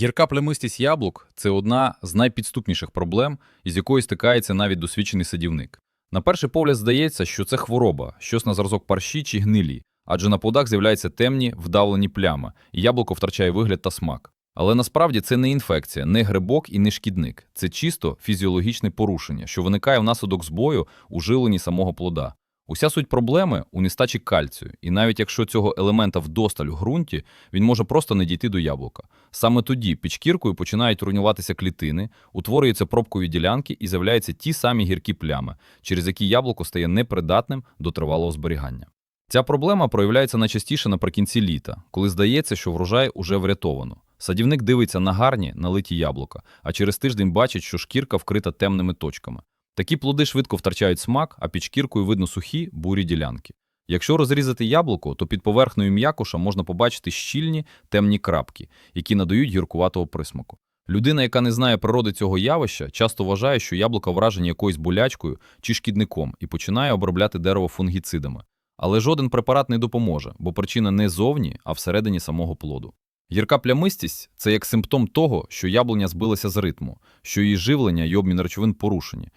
Гірка плямистість яблук це одна з найпідступніших проблем, із якою стикається навіть досвідчений садівник. На перший погляд здається, що це хвороба, щось на зразок парші чи гнилі, адже на плодах з'являються темні вдавлені плями, і яблуко втрачає вигляд та смак. Але насправді це не інфекція, не грибок і не шкідник. Це чисто фізіологічне порушення, що виникає внаслідок збою у живленні самого плода. Уся суть проблеми у нестачі кальцію, і навіть якщо цього елемента вдосталь у ґрунті, він може просто не дійти до яблука. Саме тоді під шкіркою починають руйнуватися клітини, утворюються пробкові ділянки і з'являються ті самі гіркі плями, через які яблуко стає непридатним до тривалого зберігання. Ця проблема проявляється найчастіше наприкінці літа, коли здається, що врожай уже врятовано. Садівник дивиться на гарні, налиті яблука, а через тиждень бачить, що шкірка вкрита темними точками. Такі плоди швидко втрачають смак, а під шкіркою видно сухі бурі ділянки. Якщо розрізати яблуко, то під поверхнею м'якуша можна побачити щільні темні крапки, які надають гіркуватого присмаку. Людина, яка не знає природи цього явища, часто вважає, що яблука вражені якоюсь болячкою чи шкідником і починає обробляти дерево фунгіцидами. Але жоден препарат не допоможе, бо причина не зовні, а всередині самого плоду. Гірка плямистість це як симптом того, що яблуня збилася з ритму, що її живлення і обмін речовин порушені.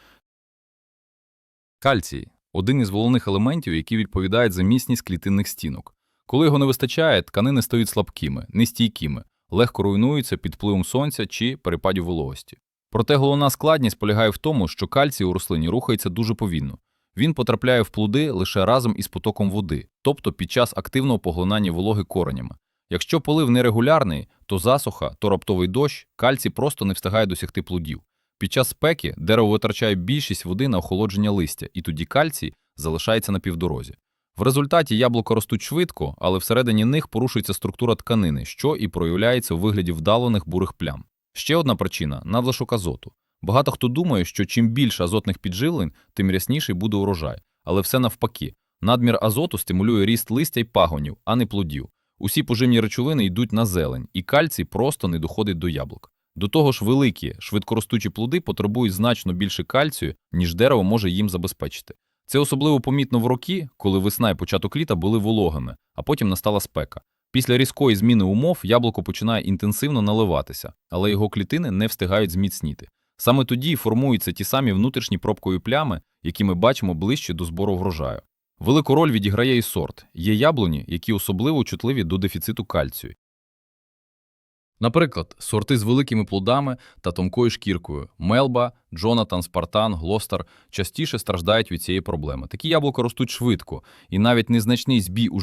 Кальцій один із головних елементів, які відповідають за міцність клітинних стінок. Коли його не вистачає, тканини стають слабкими, нестійкими, легко руйнуються під впливом сонця чи перепадів вологості. Проте головна складність полягає в тому, що кальцій у рослині рухається дуже повільно. Він потрапляє в плоди лише разом із потоком води, тобто під час активного поглинання вологи коренями. Якщо полив нерегулярний, то засуха, то раптовий дощ, кальцій просто не встигає досягти плодів. Під час спеки дерево витрачає більшість води на охолодження листя, і тоді кальцій залишається на півдорозі. В результаті яблука ростуть швидко, але всередині них порушується структура тканини, що і проявляється у вигляді вдалених бурих плям. Ще одна причина надлишок азоту. Багато хто думає, що чим більше азотних підживлень, тим рясніший буде урожай. Але все навпаки. Надмір азоту стимулює ріст листя й пагонів, а не плодів. Усі поживні речовини йдуть на зелень, і кальцій просто не доходить до яблук. До того ж, великі, швидкоростучі плоди потребують значно більше кальцію, ніж дерево може їм забезпечити. Це особливо помітно в роки, коли весна і початок літа були вологими, а потім настала спека. Після різкої зміни умов яблуко починає інтенсивно наливатися, але його клітини не встигають зміцніти. Саме тоді формуються ті самі внутрішні пробкові плями, які ми бачимо ближче до збору врожаю. Велику роль відіграє і сорт. Є яблуні, які особливо чутливі до дефіциту кальцію. Наприклад, сорти з великими плодами та тонкою шкіркою Мелба, Джонатан, Спартан, Глостер частіше страждають від цієї проблеми. Такі яблука ростуть швидко, і навіть незначний збій у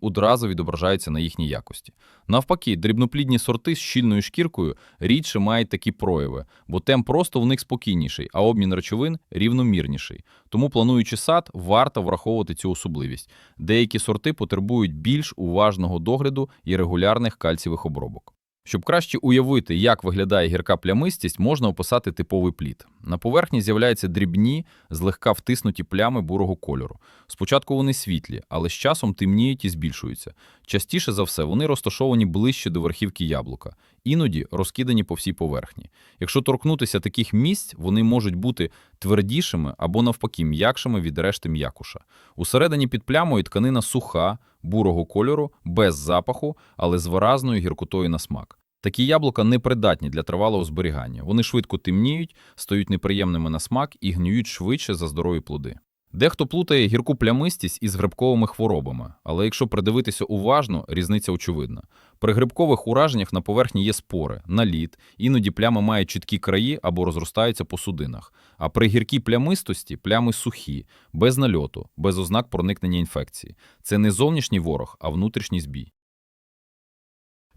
одразу відображається на їхній якості. Навпаки, дрібноплідні сорти з щільною шкіркою рідше мають такі прояви, бо темп просто в них спокійніший, а обмін речовин рівномірніший. Тому, плануючи сад, варто враховувати цю особливість. Деякі сорти потребують більш уважного догляду і регулярних кальцієвих обробок. Щоб краще уявити, як виглядає гірка плямистість, можна описати типовий плід. На поверхні з'являються дрібні, злегка втиснуті плями бурого кольору. Спочатку вони світлі, але з часом темніють і збільшуються. Частіше за все, вони розташовані ближче до верхівки яблука, іноді розкидані по всій поверхні. Якщо торкнутися таких місць, вони можуть бути твердішими або навпаки м'якшими від решти м'якуша. Усередині під плямою тканина суха, бурого кольору, без запаху, але з виразною гіркотою на смак. Такі яблука непридатні для тривалого зберігання. Вони швидко темніють, стають неприємними на смак і гниють швидше за здорові плоди. Дехто плутає гірку плямистість із грибковими хворобами, але якщо придивитися уважно, різниця очевидна. При грибкових ураженнях на поверхні є спори, наліт, іноді плями мають чіткі краї або розростаються по судинах. А при гіркій плямистості плями сухі, без нальоту, без ознак проникнення інфекції. Це не зовнішній ворог, а внутрішній збій.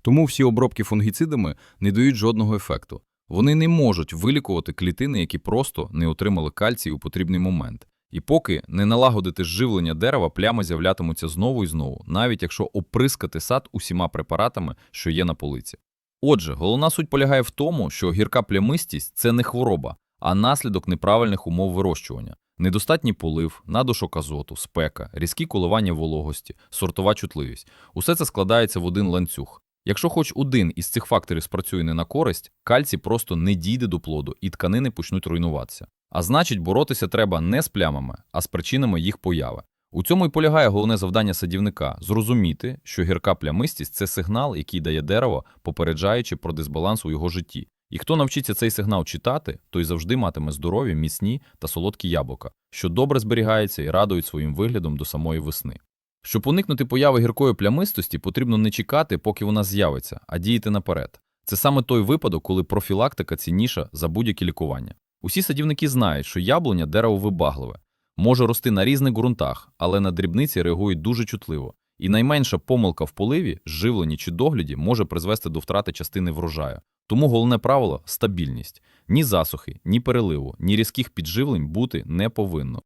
Тому всі обробки фунгіцидами не дають жодного ефекту. Вони не можуть вилікувати клітини, які просто не отримали кальцій у потрібний момент. І поки не налагодити живлення дерева, плями з'являтимуться знову і знову, навіть якщо оприскати сад усіма препаратами, що є на полиці. Отже, головна суть полягає в тому, що гірка плямистість це не хвороба, а наслідок неправильних умов вирощування. Недостатній полив, надушок азоту, спека, різкі коливання вологості, сортова чутливість усе це складається в один ланцюг. Якщо хоч один із цих факторів спрацює не на користь, кальцій просто не дійде до плоду і тканини почнуть руйнуватися. А значить, боротися треба не з плямами, а з причинами їх появи. У цьому і полягає головне завдання садівника зрозуміти, що гірка плямистість це сигнал, який дає дерево, попереджаючи про дисбаланс у його житті. І хто навчиться цей сигнал читати, той завжди матиме здорові, міцні та солодкі яблука, що добре зберігаються і радують своїм виглядом до самої весни. Щоб уникнути появи гіркої плямистості, потрібно не чекати, поки вона з'явиться, а діяти наперед. Це саме той випадок, коли профілактика цінніша за будь-які лікування. Усі садівники знають, що яблуня дерево вибагливе, може рости на різних ґрунтах, але на дрібниці реагують дуже чутливо. І найменша помилка в поливі, живленні чи догляді може призвести до втрати частини врожаю. Тому головне правило стабільність. Ні засухи, ні переливу, ні різких підживлень бути не повинно.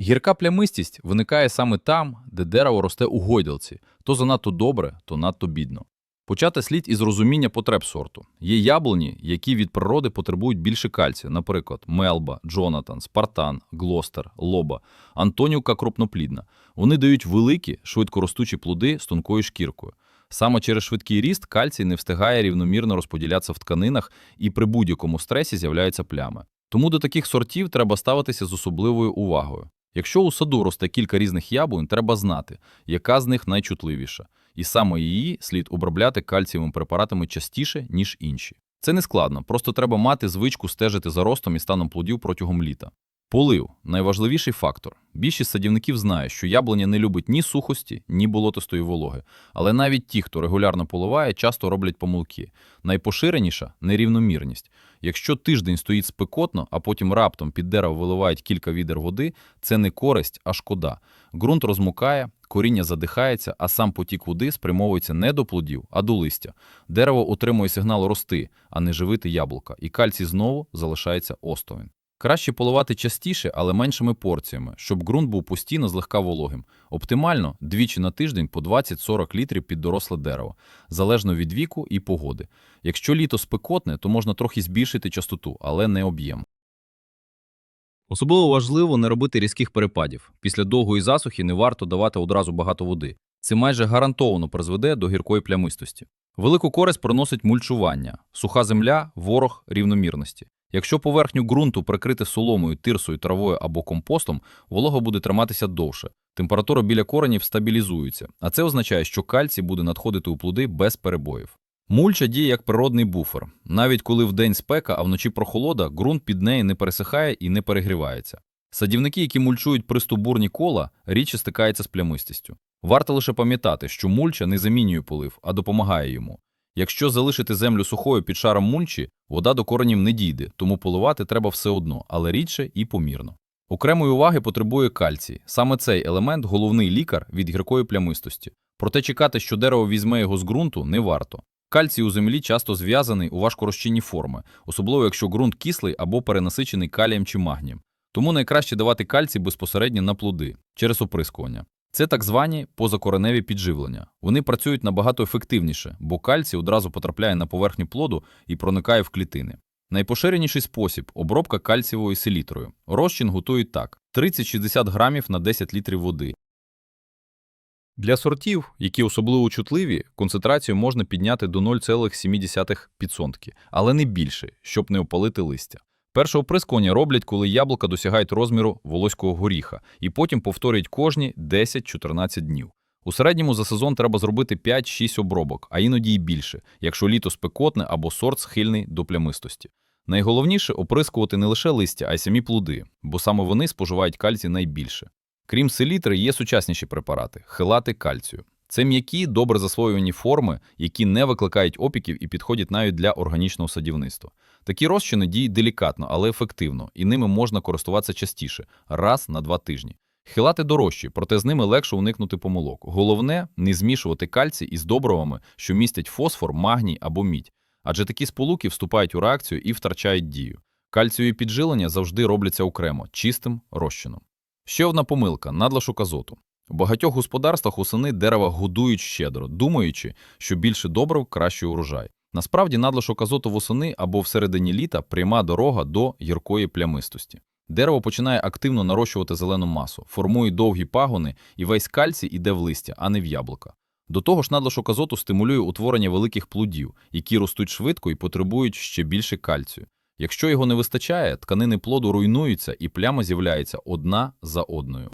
Гірка плямистість виникає саме там, де дерево росте у гойдалці, то занадто добре, то надто бідно. Почати слід із розуміння потреб сорту. Є яблуні, які від природи потребують більше кальцію, наприклад, Мелба, Джонатан, Спартан, Глостер, Лоба, Антонівка крупноплідна. Вони дають великі, швидкоростучі плоди з тонкою шкіркою. Саме через швидкий ріст кальцій не встигає рівномірно розподілятися в тканинах і при будь-якому стресі з'являються плями. Тому до таких сортів треба ставитися з особливою увагою. Якщо у саду росте кілька різних яблунь, треба знати, яка з них найчутливіша, і саме її слід обробляти кальцієвими препаратами частіше, ніж інші. Це не складно, просто треба мати звичку стежити за ростом і станом плодів протягом літа. Полив найважливіший фактор. Більшість садівників знає, що яблуня не любить ні сухості, ні болотистої вологи. Але навіть ті, хто регулярно поливає, часто роблять помилки. Найпоширеніша нерівномірність. Якщо тиждень стоїть спекотно, а потім раптом під дерево виливають кілька відер води, це не користь, а шкода. Ґрунт розмукає, коріння задихається, а сам потік води спрямовується не до плодів, а до листя. Дерево отримує сигнал рости, а не живити яблука, і кальцій знову залишається осторонь. Краще поливати частіше, але меншими порціями, щоб ґрунт був постійно злегка вологим. Оптимально двічі на тиждень по 20-40 літрів під доросле дерево, залежно від віку і погоди. Якщо літо спекотне, то можна трохи збільшити частоту, але не об'єм. Особливо важливо не робити різких перепадів. Після довгої засухи не варто давати одразу багато води. Це майже гарантовано призведе до гіркої плямистості. Велику користь приносить мульчування, суха земля, ворог рівномірності. Якщо поверхню ґрунту прикрити соломою, тирсою, травою або компостом, волога буде триматися довше. Температура біля коренів стабілізується, а це означає, що кальцій буде надходити у плоди без перебоїв. Мульча діє як природний буфер. Навіть коли вдень спека, а вночі прохолода, ґрунт під неї не пересихає і не перегрівається. Садівники, які мульчують пристовбурні кола, рідше стикаються з плямистістю. Варто лише пам'ятати, що мульча не замінює полив, а допомагає йому. Якщо залишити землю сухою під шаром мульчі, вода до коренів не дійде, тому поливати треба все одно, але рідше і помірно. Окремої уваги потребує кальцій. Саме цей елемент головний лікар від гіркої плямистості. Проте чекати, що дерево візьме його з ґрунту, не варто. Кальцій у землі часто зв'язаний у важкорозчинні форми, особливо якщо ґрунт кислий або перенасичений калієм чи магнієм. Тому найкраще давати кальцій безпосередньо на плоди через оприскування. Це так звані позакореневі підживлення. Вони працюють набагато ефективніше, бо кальцій одразу потрапляє на поверхню плоду і проникає в клітини. Найпоширеніший спосіб обробка кальцієвою селітрою. Розчин готують так: 30-60 грамів на 10 літрів води. Для сортів, які особливо чутливі, концентрацію можна підняти до 0,7 підсотки, але не більше, щоб не опалити листя. Перше оприскування роблять, коли яблука досягають розміру волоського горіха, і потім повторюють кожні 10-14 днів. У середньому за сезон треба зробити 5-6 обробок, а іноді й більше, якщо літо спекотне або сорт схильний до плямистості. Найголовніше оприскувати не лише листя, а й самі плоди, бо саме вони споживають кальцій найбільше. Крім селітри, є сучасніші препарати хелати кальцію. Це м'які, добре засвоювані форми, які не викликають опіків і підходять навіть для органічного садівництва. Такі розчини діють делікатно, але ефективно, і ними можна користуватися частіше раз на два тижні. Хилати дорожчі, проте з ними легше уникнути помилок. Головне не змішувати кальцій із добривами, що містять фосфор, магній або мідь, адже такі сполуки вступають у реакцію і втрачають дію. Кальцієві піджилення завжди робляться окремо, чистим розчином. Ще одна помилка надлишок азоту. У багатьох господарствах усини дерева годують щедро, думаючи, що більше добрив кращий урожай. Насправді надлишок азоту восени або всередині літа пряма дорога до гіркої плямистості. Дерево починає активно нарощувати зелену масу, формує довгі пагони, і весь кальцій іде в листя, а не в яблука. До того ж, надлишок азоту стимулює утворення великих плодів, які ростуть швидко і потребують ще більше кальцію. Якщо його не вистачає, тканини плоду руйнуються і пляма з'являється одна за одною.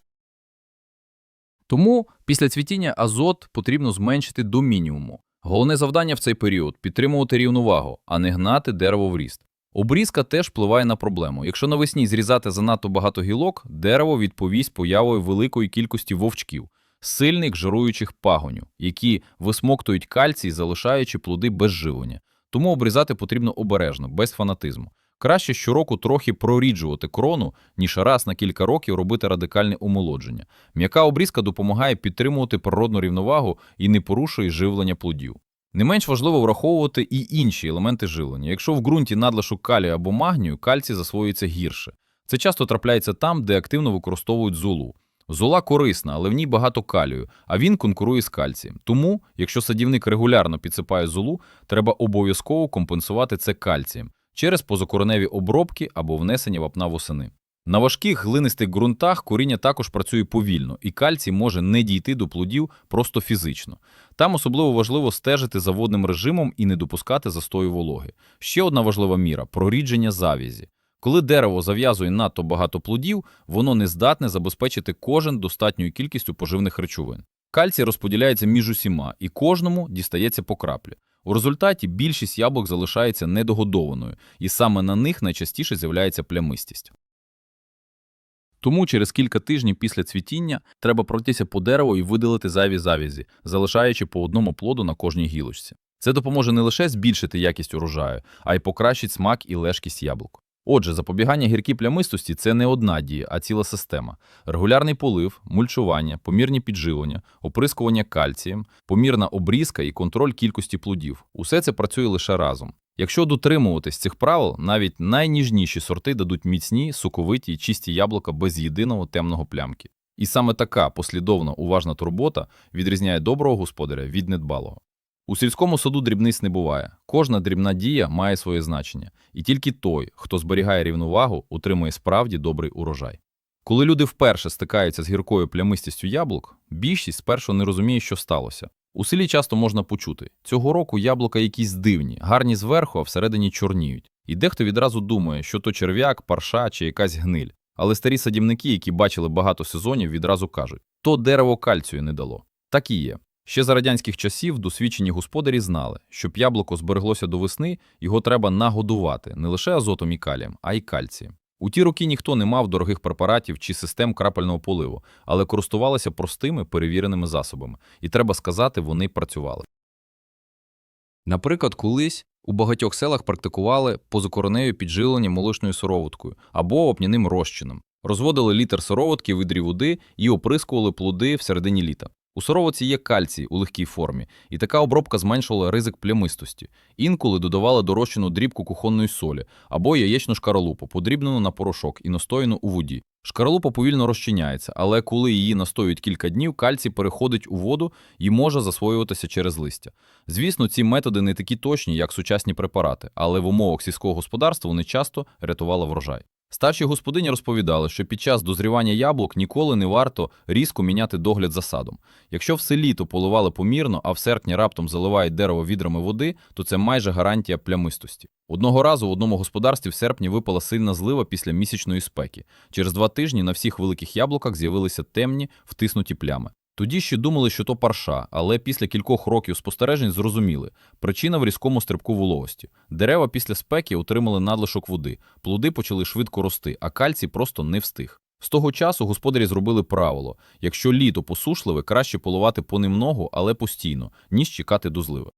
Тому після цвітіння азот потрібно зменшити до мінімуму. Головне завдання в цей період підтримувати рівновагу, а не гнати дерево в ріст. Обрізка теж впливає на проблему. Якщо навесні зрізати занадто багато гілок, дерево відповість появою великої кількості вовчків, сильних жируючих пагоню, які висмоктують кальцій, залишаючи плоди без живлення. Тому обрізати потрібно обережно, без фанатизму. Краще щороку трохи проріджувати крону, ніж раз на кілька років робити радикальне омолодження. М'яка обрізка допомагає підтримувати природну рівновагу і не порушує живлення плодів. Не менш важливо враховувати і інші елементи живлення. Якщо в ґрунті надлишок калію або магнію, кальцій засвоюється гірше. Це часто трапляється там, де активно використовують золу. Зола корисна, але в ній багато калію, а він конкурує з кальцієм. Тому, якщо садівник регулярно підсипає золу, треба обов'язково компенсувати це кальцієм через позакореневі обробки або внесення вапна восени. На важких глинистих ґрунтах коріння також працює повільно, і кальцій може не дійти до плодів просто фізично. Там особливо важливо стежити за водним режимом і не допускати застою вологи. Ще одна важлива міра прорідження завязі. Коли дерево зав'язує надто багато плодів, воно не здатне забезпечити кожен достатньою кількістю поживних речовин. Кальцій розподіляється між усіма, і кожному дістається по краплі. У результаті більшість яблук залишається недогодованою, і саме на них найчастіше з'являється плямистість. Тому через кілька тижнів після цвітіння треба пройтися по дереву і видалити зайві завязі, залишаючи по одному плоду на кожній гілочці. Це допоможе не лише збільшити якість урожаю, а й покращить смак і лежкість яблук. Отже, запобігання гіркій плямистості це не одна дія, а ціла система. Регулярний полив, мульчування, помірні підживлення, оприскування кальцієм, помірна обрізка і контроль кількості плодів. Усе це працює лише разом. Якщо дотримуватись цих правил, навіть найніжніші сорти дадуть міцні, соковиті і чисті яблука без єдиного темного плямки. І саме така послідовна уважна турбота відрізняє доброго господаря від недбалого. У сільському саду дрібниць не буває. Кожна дрібна дія має своє значення, і тільки той, хто зберігає рівновагу, утримує справді добрий урожай. Коли люди вперше стикаються з гіркою плямистістю яблук, більшість спершу не розуміє, що сталося. У селі часто можна почути: цього року яблука якісь дивні, гарні зверху, а всередині чорніють. І дехто відразу думає, що то черв'як, парша чи якась гниль. Але старі садівники, які бачили багато сезонів, відразу кажуть: то дерево кальцію не дало. Так і є. Ще за радянських часів досвідчені господарі знали, щоб яблуко збереглося до весни, його треба нагодувати не лише азотом і калієм, а й кальцієм. У ті роки ніхто не мав дорогих препаратів чи систем крапельного поливу, але користувалися простими перевіреними засобами, і треба сказати, вони працювали. Наприклад, колись у багатьох селах практикували позакороневі підживлення молочною сироваткою або опняним розчином, розводили літр сироватки в відрі води і оприскували плоди в середині літа. У сироватці є кальцій у легкій формі, і така обробка зменшувала ризик плямистості. Інколи додавали дорощену дрібку кухонної солі або яєчну шкаралупу, подрібнену на порошок і настояну у воді. Шкаралупа повільно розчиняється, але коли її настоюють кілька днів, кальцій переходить у воду і може засвоюватися через листя. Звісно, ці методи не такі точні, як сучасні препарати, але в умовах сільського господарства вони часто рятували врожай. Старші господині розповідали, що під час дозрівання яблук ніколи не варто різко міняти догляд за садом. Якщо все літо поливали помірно, а в серпні раптом заливають дерево відрами води, то це майже гарантія плямистості. Одного разу в одному господарстві в серпні випала сильна злива після місячної спеки. Через два тижні на всіх великих яблуках з'явилися темні, втиснуті плями. Тоді ще думали, що то парша, але після кількох років спостережень зрозуміли причина в різкому стрибку вологості. Дерева після спеки отримали надлишок води, плоди почали швидко рости, а кальцій просто не встиг. З того часу господарі зробили правило: якщо літо посушливе, краще поливати понемногу, але постійно, ніж чекати до зливи.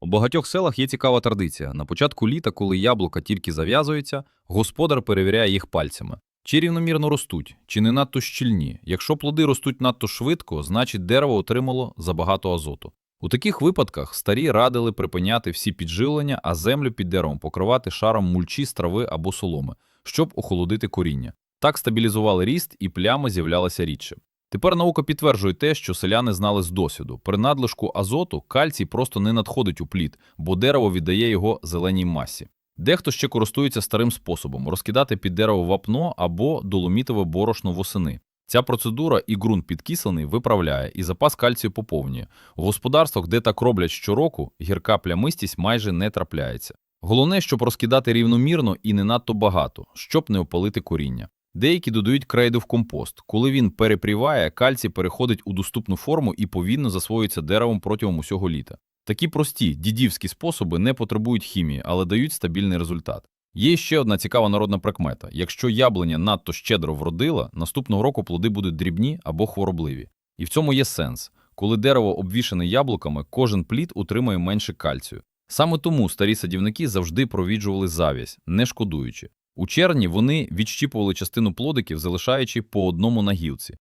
У багатьох селах є цікава традиція. На початку літа, коли яблука тільки зав'язуються, господар перевіряє їх пальцями. Чи рівномірно ростуть, чи не надто щільні. Якщо плоди ростуть надто швидко, значить дерево отримало забагато азоту. У таких випадках старі радили припиняти всі підживлення, а землю під деревом покривати шаром мульчі з трави або соломи, щоб охолодити коріння. Так стабілізували ріст і плями з'являлися рідше. Тепер наука підтверджує те, що селяни знали з досвіду. При надлишку азоту кальцій просто не надходить у плід, бо дерево віддає його зеленій масі. Дехто ще користується старим способом розкидати під дерево вапно або доломітове борошно восени. Ця процедура і ґрунт підкислений виправляє, і запас кальцію поповнює. У господарствах, де так роблять щороку, гірка плямистість майже не трапляється. Головне, щоб розкидати рівномірно і не надто багато, щоб не опалити коріння. Деякі додають крейду в компост. Коли він перепріває, кальцій переходить у доступну форму і повільно засвоюється деревом протягом усього літа. Такі прості, дідівські способи не потребують хімії, але дають стабільний результат. Є ще одна цікава народна прикмета. Якщо яблуня надто щедро вродила, наступного року плоди будуть дрібні або хворобливі. І в цьому є сенс. Коли дерево обвішане яблуками, кожен плід утримує менше кальцію. Саме тому старі садівники завжди провіджували завість, не шкодуючи. У червні вони відщіпували частину плодиків, залишаючи по одному на гілці.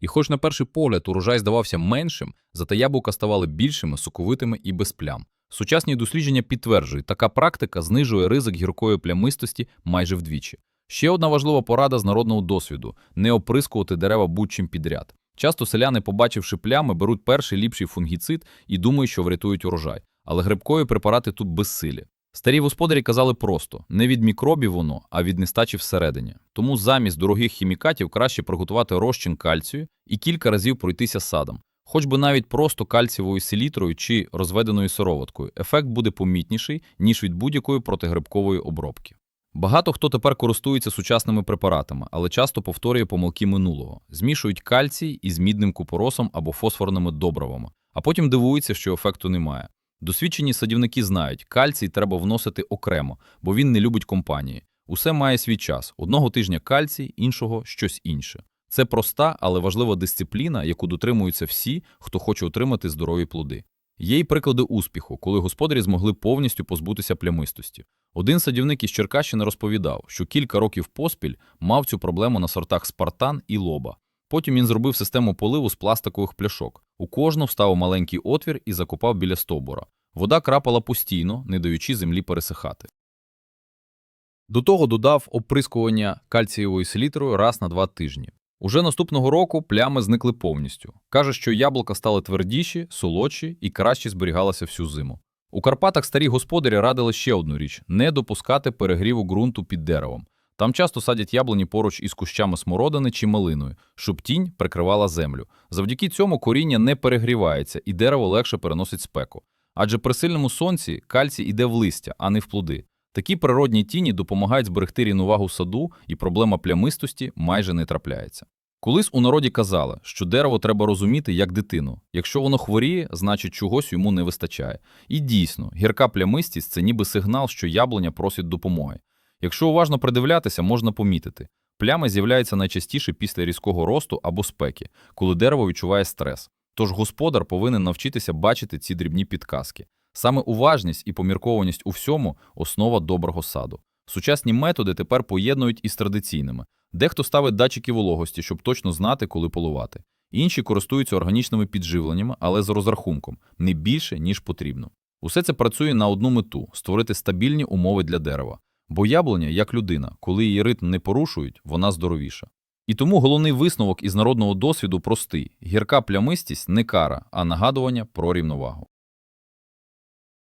І хоч на перший погляд урожай здавався меншим, зате яблука ставали більшими, соковитими і без плям. Сучасні дослідження підтверджують, така практика знижує ризик гіркої плямистості майже вдвічі. Ще одна важлива порада з народного досвіду – не оприскувати дерева будь-чим підряд. Часто селяни, побачивши плями, беруть перший ліпший фунгіцид і думають, що врятують урожай. Але грибкові препарати тут безсилі. Старі господарі казали просто: не від мікробів воно, а від нестачі всередині. Тому замість дорогих хімікатів краще приготувати розчин кальцію і кілька разів пройтися садом. Хоч би навіть просто кальцієвою селітрою чи розведеною сироваткою, ефект буде помітніший, ніж від будь-якої протигрибкової обробки. Багато хто тепер користується сучасними препаратами, але часто повторює помилки минулого, змішують кальцій із мідним купоросом або фосфорними добривами, а потім дивуються, що ефекту немає. Досвідчені садівники знають, кальцій треба вносити окремо, бо він не любить компанії. Усе має свій час: одного тижня кальцій, іншого щось інше. Це проста, але важлива дисципліна, яку дотримуються всі, хто хоче отримати здорові плоди. Є й приклади успіху, коли господарі змогли повністю позбутися плямистості. Один садівник із Черкащини розповідав, що кілька років поспіль мав цю проблему на сортах Спартан і Лоба. Потім він зробив систему поливу з пластикових пляшок. У кожну вставив маленький отвір і закопав біля стовбура. Вода крапала постійно, не даючи землі пересихати. До того додав оприскування кальцієвою селітрою раз на два тижні. Уже наступного року плями зникли повністю. Каже, що яблука стали твердіші, солодші і краще зберігалися всю зиму. У Карпатах старі господарі радили ще одну річ не допускати перегріву ґрунту під деревом. Там часто садять яблуні поруч із кущами смородини чи малиною, щоб тінь прикривала землю. Завдяки цьому коріння не перегрівається і дерево легше переносить спеку. Адже при сильному сонці кальцій іде в листя, а не в плоди. Такі природні тіні допомагають зберегти рівновагу саду, і проблема плямистості майже не трапляється. Колись у народі казали, що дерево треба розуміти як дитину. Якщо воно хворіє, значить чогось йому не вистачає. І дійсно, гірка плямистість це ніби сигнал, що яблуня просить допомоги. Якщо уважно придивлятися, можна помітити. Плями з'являються найчастіше після різкого росту або спеки, коли дерево відчуває стрес. Тож господар повинен навчитися бачити ці дрібні підказки. Саме уважність і поміркованість у всьому основа доброго саду. Сучасні методи тепер поєднують із традиційними. Дехто ставить датчики вологості, щоб точно знати, коли полувати. Інші користуються органічними підживленнями, але з розрахунком не більше, ніж потрібно. Усе це працює на одну мету створити стабільні умови для дерева. Бо яблуня, як людина, коли її ритм не порушують, вона здоровіша. І тому головний висновок із народного досвіду простий: гірка плямистість не кара, а нагадування про рівновагу.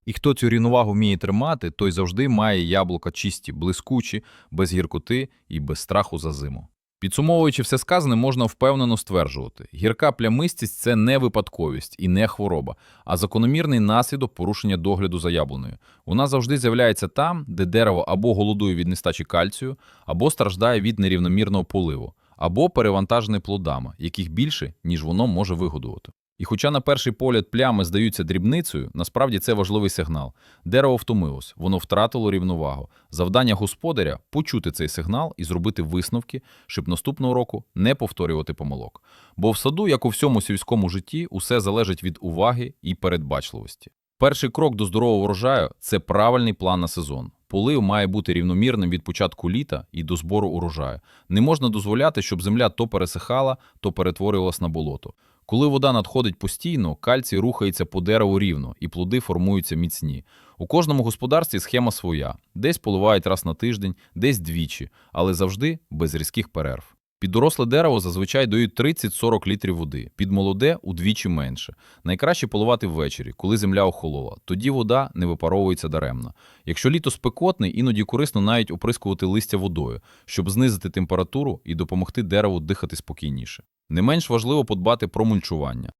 І хто цю рівновагу вміє тримати, той завжди має яблука чисті, блискучі, без гіркоти і без страху за зиму. Підсумовуючи все сказане, можна впевнено стверджувати: гірка плямистість це не випадковість і не хвороба, а закономірний наслідок порушення догляду за яблуною. Вона завжди з'являється там, де дерево або голодує від нестачі кальцію, або страждає від нерівномірного поливу, або перевантажене плодами, яких більше, ніж воно може вигодувати. І хоча на перший погляд плями здаються дрібницею, насправді це важливий сигнал. Дерево втомилось, воно втратило рівновагу. Завдання господаря почути цей сигнал і зробити висновки, щоб наступного року не повторювати помилок. Бо в саду, як у всьому сільському житті, усе залежить від уваги і передбачливості. Перший крок до здорового врожаю це правильний план на сезон. Полив має бути рівномірним від початку літа і до збору урожаю. Не можна дозволяти, щоб земля то пересихала, то перетворювалась на болото. Коли вода надходить постійно, кальцій рухається по дереву рівно, і плоди формуються міцні. У кожному господарстві схема своя: десь поливають раз на тиждень, десь двічі, але завжди без різких перерв. Під доросле дерево зазвичай дають 30-40 літрів води, під молоде удвічі менше. Найкраще поливати ввечері, коли земля охолола. Тоді вода не випаровується даремно. Якщо літо спекотне, іноді корисно навіть оприскувати листя водою, щоб знизити температуру і допомогти дереву дихати спокійніше. Не менш важливо подбати про мульчування.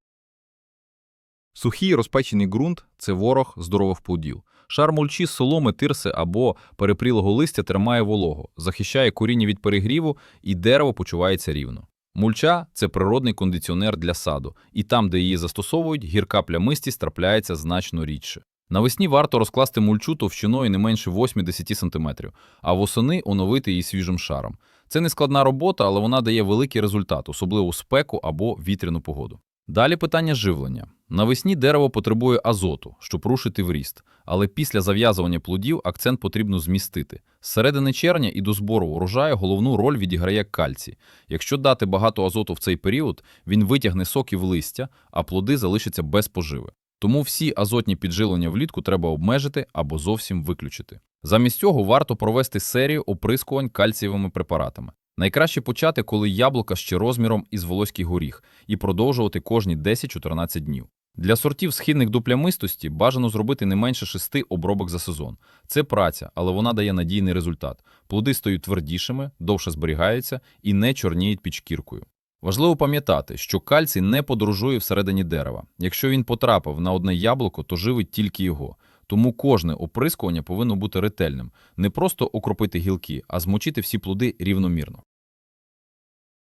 Сухий розпечений ґрунт це ворог здорових плодів. Шар мульчі з соломи, тирси або перепрілого листя тримає вологу, захищає коріння від перегріву, і дерево почувається рівно. Мульча це природний кондиціонер для саду, і там, де її застосовують, гірка плямистість трапляється значно рідше. Навесні варто розкласти мульчу товщиною не менше 8-10 см, а восени оновити її свіжим шаром. Це не складна робота, але вона дає великий результат, особливо спеку або вітряну погоду. Далі питання живлення. Навесні дерево потребує азоту, щоб рушити в ріст, але після зав'язування плодів акцент потрібно змістити. З середини червня і до збору урожаю головну роль відіграє кальцій. Якщо дати багато азоту в цей період, він витягне соки в листя, а плоди залишаться без поживи. Тому всі азотні піджилення влітку треба обмежити або зовсім виключити. Замість цього варто провести серію оприскувань кальцієвими препаратами. Найкраще почати, коли яблука ще розміром із волоський горіх, і продовжувати кожні 10-14 днів. Для сортів східних до плямистості бажано зробити не менше 6 обробок за сезон. Це праця, але вона дає надійний результат. Плоди стають твердішими, довше зберігаються і не чорніють під шкіркою. Важливо пам'ятати, що кальцій не подорожує всередині дерева. Якщо він потрапив на одне яблуко, то живить тільки його. Тому кожне оприскування повинно бути ретельним, не просто окропити гілки, а змочити всі плоди рівномірно.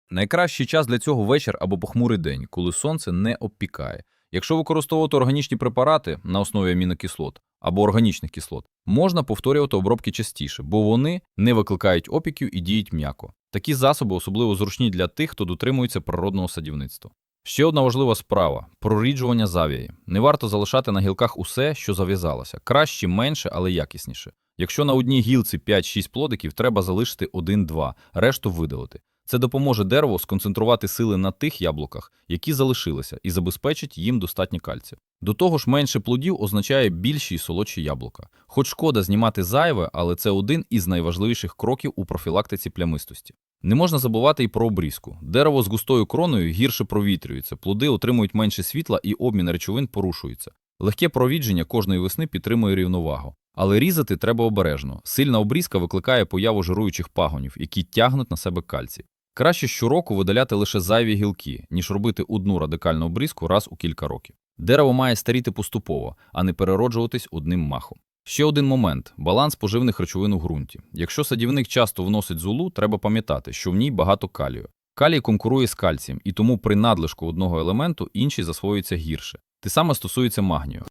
Найкращий час для цього вечір або похмурий день, коли сонце не обпікає. Якщо використовувати органічні препарати на основі амінокислот або органічних кислот, можна повторювати обробки частіше, бо вони не викликають опіків і діють м'яко. Такі засоби особливо зручні для тих, хто дотримується природного садівництва. Ще одна важлива справа проріджування завії. Не варто залишати на гілках усе, що зав'язалося. Краще менше, але якісніше. Якщо на одній гілці 5-6 плодиків, треба залишити 1-2, решту видалити. Це допоможе дереву сконцентрувати сили на тих яблуках, які залишилися, і забезпечить їм достатньо кальцію. До того ж, менше плодів означає більші й солодші яблука. Хоч шкода знімати зайве, але це один із найважливіших кроків у профілактиці плямистості. Не можна забувати і про обрізку. Дерево з густою кроною гірше провітрюється, плоди отримують менше світла і обмін речовин порушується. Легке провідження кожної весни підтримує рівновагу. Але різати треба обережно. Сильна обрізка викликає появу жируючих пагонів, які тягнуть на себе кальцій. Краще щороку видаляти лише зайві гілки, ніж робити одну радикальну обрізку раз у кілька років. Дерево має старіти поступово, а не перероджуватись одним махом. Ще один момент баланс поживних речовин у ґрунті. Якщо садівник часто вносить золу, треба пам'ятати, що в ній багато калію. Калій конкурує з кальцієм, і тому при надлишку одного елементу інший засвоюється гірше. Те саме стосується магнію.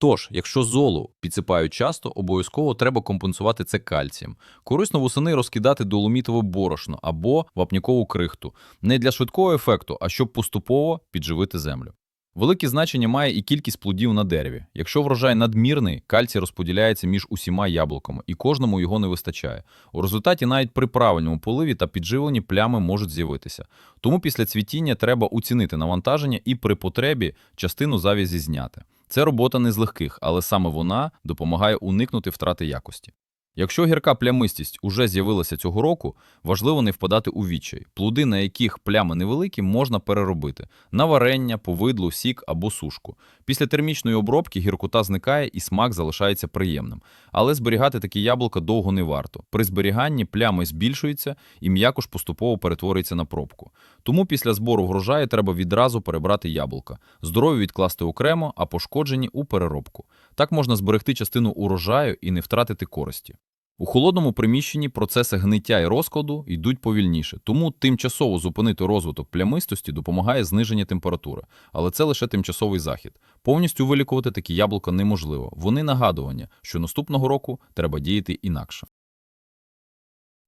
Тож, якщо золу підсипають часто, обов'язково треба компенсувати це кальцієм. Корисно восени розкидати доломітове борошно або вапнякову крихту. Не для швидкого ефекту, а щоб поступово підживити землю. Велике значення має і кількість плодів на дереві. Якщо врожай надмірний, кальцій розподіляється між усіма яблуками, і кожному його не вистачає. У результаті навіть при правильному поливі та підживленні плями можуть з'явитися. Тому після цвітіння треба оцінити навантаження і при потребі частину завязі зняти. Це робота не з легких, але саме вона допомагає уникнути втрати якості. Якщо гірка плямистість уже з'явилася цього року, важливо не впадати у відчай. Плоди, на яких плями невеликі, можна переробити на варення, повидло, сік або сушку. Після термічної обробки гіркота зникає і смак залишається приємним. Але зберігати такі яблука довго не варто. При зберіганні плями збільшуються і м'якош поступово перетворюється на пробку. Тому після збору врожаю треба відразу перебрати яблука, здорові відкласти окремо, а пошкоджені у переробку. Так можна зберегти частину урожаю і не втратити користі. У холодному приміщенні процеси гниття і розкладу йдуть повільніше, тому тимчасово зупинити розвиток плямистості допомагає зниження температури, але це лише тимчасовий захід. Повністю вилікувати такі яблука неможливо. Вони нагадування, що наступного року треба діяти інакше.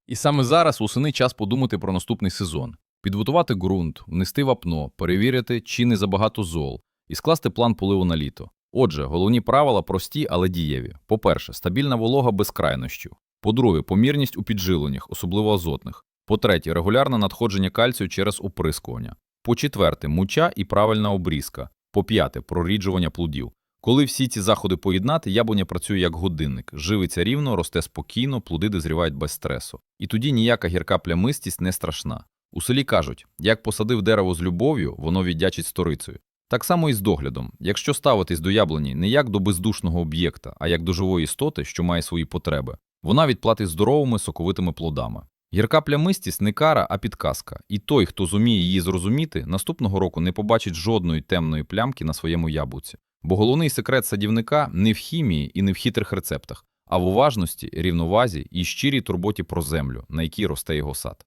І саме зараз усени час подумати про наступний сезон, підготувати ґрунт, внести вапно, перевірити, чи не забагато зол, і скласти план поливу на літо. Отже, головні правила прості, але дієві. По-перше, стабільна волога без крайнощів. По-друге, помірність у піджиленнях, особливо азотних. По-третє, регулярне надходження кальцію через оприскування. По-четверте, муча і правильна обрізка. По-п'яте, проріджування плодів. Коли всі ці заходи поєднати, яблуня працює як годинник, живиться рівно, росте спокійно, плоди дозрівають без стресу. І тоді ніяка гірка плямистість не страшна. У селі кажуть, як посадив дерево з любов'ю, воно віддячить сторицею. Так само і з доглядом. Якщо ставитись до яблуні не як до бездушного об'єкта, а як до живої істоти, що має свої потреби, вона відплатить здоровими соковитими плодами. Гірка плямистість не кара, а підказка. І той, хто зуміє її зрозуміти, наступного року не побачить жодної темної плямки на своєму яблуці. Бо головний секрет садівника не в хімії і не в хитрих рецептах, а в уважності, рівновазі і щирій турботі про землю, на якій росте його сад.